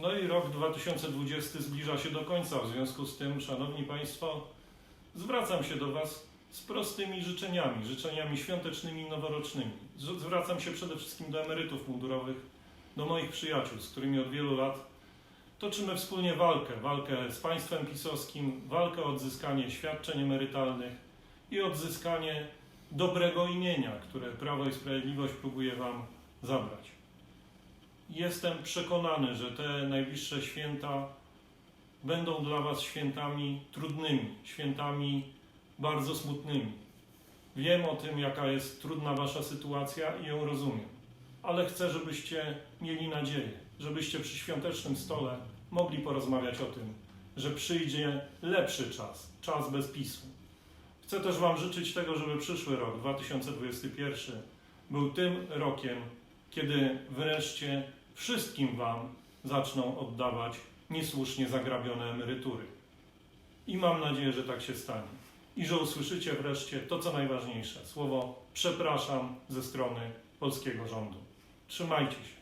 No i rok 2020 zbliża się do końca. W związku z tym, Szanowni Państwo, zwracam się do Was z prostymi życzeniami, życzeniami świątecznymi i noworocznymi. Zwracam się przede wszystkim do emerytów mundurowych, do moich przyjaciół, z którymi od wielu lat toczymy wspólnie walkę. Walkę z państwem pisowskim, walkę o odzyskanie świadczeń emerytalnych i odzyskanie dobrego imienia, które Prawo i Sprawiedliwość próbuje Wam zabrać. Jestem przekonany, że te najbliższe święta będą dla Was świętami trudnymi, świętami bardzo smutnymi. Wiem o tym, jaka jest trudna Wasza sytuacja i ją rozumiem, ale chcę, żebyście mieli nadzieję, żebyście przy świątecznym stole mogli porozmawiać o tym, że przyjdzie lepszy czas, czas bez PiSu. Chcę też Wam życzyć tego, żeby przyszły rok, 2021, był tym rokiem, kiedy wreszcie wszystkim Wam zaczną oddawać niesłusznie zagrabione emerytury. I mam nadzieję, że tak się stanie. I że usłyszycie wreszcie to, co najważniejsze słowo przepraszam ze strony polskiego rządu. Trzymajcie się.